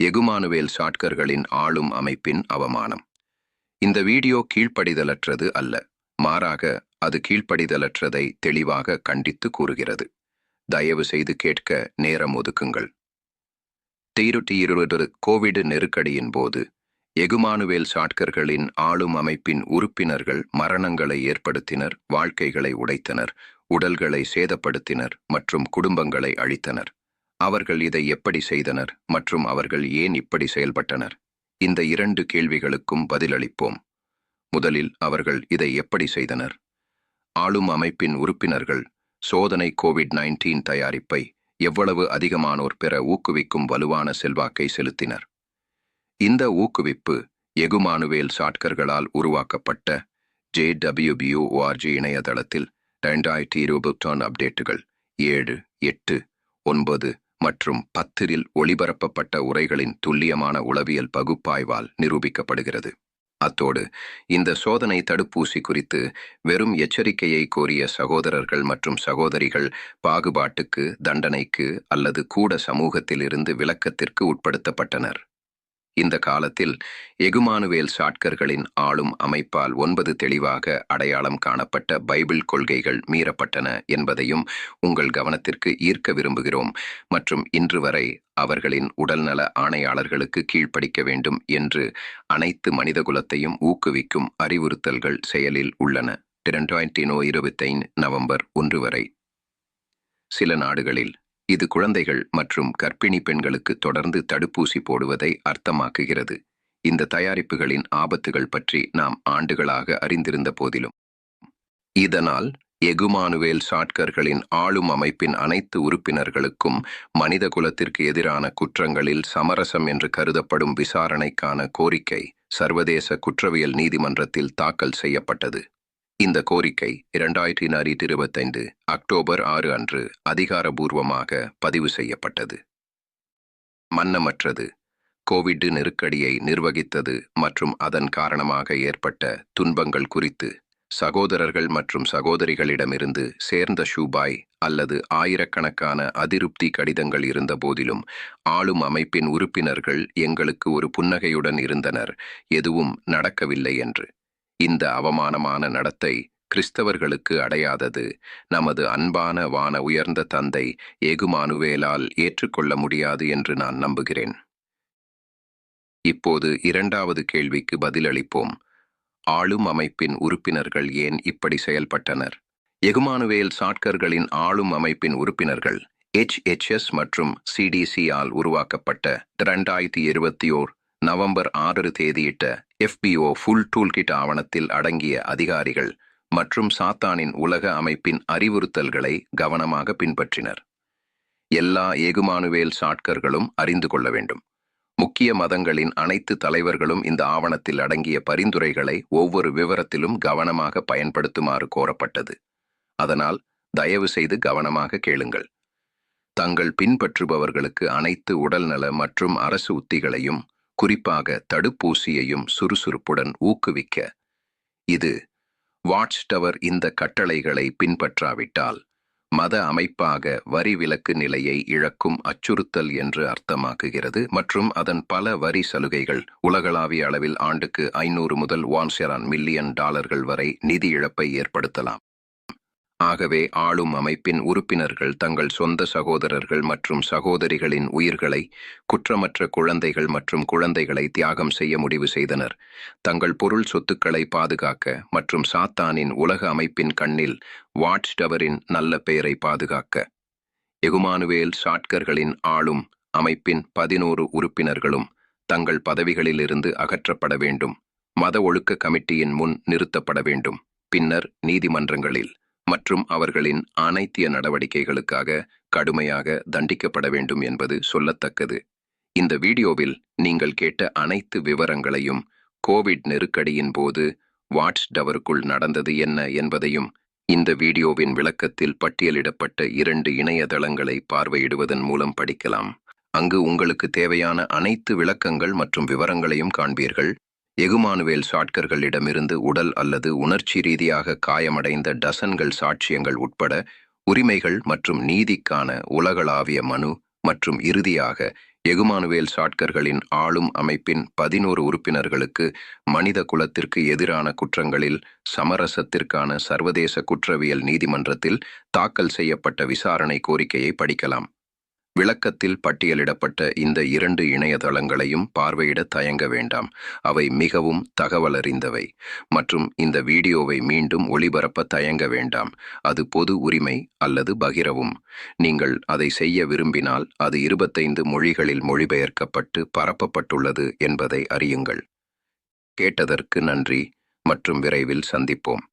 எகுமானுவேல் ஷாட்கர்களின் ஆளும் அமைப்பின் அவமானம். இந்த வீடியோ கீழ்ப்படிதலற்றது அல்ல மாறாக அது கீழ்ப்படிதலற்றதை தெளிவாக கண்டித்து கூறுகிறது. தயவு செய்து கேட்க நேரம் ஒதுக்குங்கள். தீருட்டி இருபது கோவிட் நெருக்கடியின் போது எகுமானுவேல் சாட்கர்களின் ஆளும் அமைப்பின் உறுப்பினர்கள் மரணங்களை ஏற்படுத்தினர் வாழ்க்கைகளை உடைத்தனர் உடல்களை சேதப்படுத்தினர் மற்றும் குடும்பங்களை அழித்தனர். அவர்கள் இதை எப்படி செய்தனர் மற்றும் அவர்கள் ஏன் இப்படி செயல்பட்டனர்? இந்த இரண்டு கேள்விகளுக்கும் பதிலளிப்போம். முதலில் அவர்கள் இதை எப்படி செய்தனர்? ஆளும் அமைப்பின் உறுப்பினர்கள் சோதனை கோவிட் நைன்டீன் தயாரிப்பை எவ்வளவு அதிகமானோர் பெற ஊக்குவிக்கும் வலுவான செல்வாக்கை செலுத்தினர்? இந்த ஊக்குவிப்பு எகுமானுவேல் சாட்கர்களால் உருவாக்கப்பட்ட ஜே டபிள்யூபியூ ஓஆர்ஜி இணையதளத்தில் ரெண்டாயிரத்தி இருபத்தொன் அப்டேட்டுகள் ஏழு எட்டு ஒன்பது மற்றும் பத்திரில் ஒளிபரப்பப்பட்ட உரைகளின் துல்லியமான உளவியல் பகுப்பாய்வால் நிரூபிக்கப்படுகிறது. அத்தோடு இந்த சோதனை தடுப்பூசி குறித்து வெறும் எச்சரிக்கையை கோரிய சகோதரர்கள் மற்றும் சகோதரிகள் பாகுபாட்டுக்கு தண்டனைக்கு அல்லது கூட சமூகத்திலிருந்து விளக்கத்திற்கு உட்படுத்தப்பட்டனர். இந்த காலத்தில் எகுமானுவேல் சாட்கர்களின் ஆளும் அமைப்பால் ஒன்பது தெளிவாக அடையாளம் காணப்பட்ட பைபிள் கொள்கைகள் மீறப்பட்டன என்பதையும் உங்கள் கவனத்திற்கு ஈர்க்க விரும்புகிறோம் மற்றும் இன்று வரை அவர்களின் உடல்நல ஆணையாளர்களுக்கு கீழ்ப்படிக்க வேண்டும் என்று அனைத்து மனிதகுலத்தையும் ஊக்குவிக்கும் அறிவுறுத்தல்கள் செயலில் உள்ளன. இரண்டாயிரத்தி நோ இருபத்தைந்து நவம்பர் ஒன்று வரை. சில நாடுகளில் இது குழந்தைகள் மற்றும் கர்ப்பிணி பெண்களுக்கு தொடர்ந்து தடுப்பூசி போடுவதை அர்த்தமாக்குகிறது. இந்த தயாரிப்புகளின் ஆபத்துகள் பற்றி நாம் ஆண்டுகளாக அறிந்திருந்த போதிலும். இதனால் எகுமானுவேல் சாட்கர்களின் ஆளும் அமைப்பின் அனைத்து உறுப்பினர்களுக்கும் மனித குலத்திற்கு எதிரான குற்றங்களில் சமரசம் என்று கருதப்படும் விசாரணைக்கான கோரிக்கை சர்வதேச குற்றவியல் நீதிமன்றத்தில் தாக்கல் செய்யப்பட்டது. இந்த கோரிக்கை இரண்டாயிரத்தி நானூற்றி இருபத்தைந்து அக்டோபர் ஆறு அன்று அதிகாரபூர்வமாக பதிவு செய்யப்பட்டது. மன்னமற்றது. கோவிட் நெருக்கடியை நிர்வகித்தது மற்றும் அதன் காரணமாக ஏற்பட்ட துன்பங்கள் குறித்து சகோதரர்கள் மற்றும் சகோதரிகளிடமிருந்து சேர்ந்த ஷூபாய் அல்லது ஆயிரக்கணக்கான அதிருப்தி கடிதங்கள் இருந்த போதிலும் ஆளும் அமைப்பின் உறுப்பினர்கள் எங்களுக்கு ஒரு புன்னகையுடன் இருந்தனர். எதுவும் நடக்கவில்லை என்று. இந்த அவமானமான நடத்தை கிறிஸ்தவர்களுக்கு அடையாதது. நமது அன்பான வான உயர்ந்த தந்தை ஏகுமானுவேலால் ஏற்றுக்கொள்ள முடியாது என்று நான் நம்புகிறேன். இப்போது இரண்டாவது கேள்விக்கு பதிலளிப்போம். ஆளும் அமைப்பின் உறுப்பினர்கள் ஏன் இப்படி செயல்பட்டனர்? எகுமானுவேல் சாட்கர்களின் ஆளும் அமைப்பின் உறுப்பினர்கள் எச்எச்எஸ் மற்றும் சிடிசி ஆல் உருவாக்கப்பட்ட இரண்டாயிரத்தி இருபத்தி ஓர் நவம்பர் ஆறு தேதியிட்ட எஃபிஓ ஃபுல் டூல்கிட் ஆவணத்தில் அடங்கிய அதிகாரிகள் மற்றும் சாத்தானின் உலக அமைப்பின் அறிவுறுத்தல்களை கவனமாக பின்பற்றினர். எல்லா ஏகுமானுவேல் சாட்கர்களும் அறிந்து கொள்ள வேண்டும். முக்கிய மதங்களின் அனைத்து தலைவர்களும் இந்த ஆவணத்தில் அடங்கிய பரிந்துரைகளை ஒவ்வொரு விவரத்திலும் கவனமாக பயன்படுத்துமாறு கோரப்பட்டது. அதனால் தயவு செய்து கவனமாக கேளுங்கள். தங்கள் பின்பற்றுபவர்களுக்கு அனைத்து உடல்நல மற்றும் அரசு உத்திகளையும் குறிப்பாக தடுப்பூசியையும் சுறுசுறுப்புடன் ஊக்குவிக்க. இது வாட்ச் டவர் இந்த கட்டளைகளை பின்பற்றாவிட்டால் மத அமைப்பாக வரி விலக்கு நிலையை இழக்கும் அச்சுறுத்தல் என்று அர்த்தமாக்குகிறது. மற்றும் அதன் பல வரி சலுகைகள் உலகளாவிய அளவில் ஆண்டுக்கு ஐநூறு முதல் வான்செரான் மில்லியன் டாலர்கள் வரை நிதி இழப்பை ஏற்படுத்தலாம். ஆகவே ஆளும் அமைப்பின் உறுப்பினர்கள் தங்கள் சொந்த சகோதரர்கள் மற்றும் சகோதரிகளின் உயிர்களை குற்றமற்ற குழந்தைகள் மற்றும் குழந்தைகளை தியாகம் செய்ய முடிவு செய்தனர். தங்கள் பொருள் சொத்துக்களை பாதுகாக்க மற்றும் சாத்தானின் உலக அமைப்பின் கண்ணில் வாட்ச் டவரின் நல்ல பெயரை பாதுகாக்க. எகுமானுவேல் சாட்கர்களின் ஆளும் அமைப்பின் பதினோரு உறுப்பினர்களும் தங்கள் பதவிகளிலிருந்து அகற்றப்பட வேண்டும். மத ஒழுக்க கமிட்டியின் முன் நிறுத்தப்பட வேண்டும். பின்னர் நீதிமன்றங்களில் மற்றும் அவர்களின் அனைத்திய நடவடிக்கைகளுக்காக கடுமையாக தண்டிக்கப்பட வேண்டும் என்பது சொல்லத்தக்கது. இந்த வீடியோவில் நீங்கள் கேட்ட அனைத்து விவரங்களையும் கோவிட் நெருக்கடியின் போது வாட்ஸ் டவருக்குள் நடந்தது என்ன என்பதையும் இந்த வீடியோவின் விளக்கத்தில் பட்டியலிடப்பட்ட இரண்டு இணையதளங்களை பார்வையிடுவதன் மூலம் படிக்கலாம். அங்கு உங்களுக்கு தேவையான அனைத்து விளக்கங்கள் மற்றும் விவரங்களையும் காண்பீர்கள். எகுமானுவேல் சாட்கர்களிடமிருந்து உடல் அல்லது உணர்ச்சி ரீதியாக காயமடைந்த டசன்கள் சாட்சியங்கள் உட்பட உரிமைகள் மற்றும் நீதிக்கான உலகளாவிய மனு மற்றும் இறுதியாக எகுமானுவேல் சாட்கர்களின் ஆளும் அமைப்பின் பதினோரு உறுப்பினர்களுக்கு மனித குலத்திற்கு எதிரான குற்றங்களில் சமரசத்திற்கான சர்வதேச குற்றவியல் நீதிமன்றத்தில் தாக்கல் செய்யப்பட்ட விசாரணை கோரிக்கையை படிக்கலாம். விளக்கத்தில் பட்டியலிடப்பட்ட இந்த இரண்டு இணையதளங்களையும் பார்வையிட தயங்க வேண்டாம். அவை மிகவும் தகவலறிந்தவை மற்றும் இந்த வீடியோவை மீண்டும் ஒளிபரப்ப தயங்க வேண்டாம். அது பொது உரிமை அல்லது பகிரவும். நீங்கள் அதை செய்ய விரும்பினால் அது இருபத்தைந்து மொழிகளில் மொழிபெயர்க்கப்பட்டு பரப்பப்பட்டுள்ளது என்பதை அறியுங்கள். கேட்டதற்கு நன்றி மற்றும் விரைவில் சந்திப்போம்.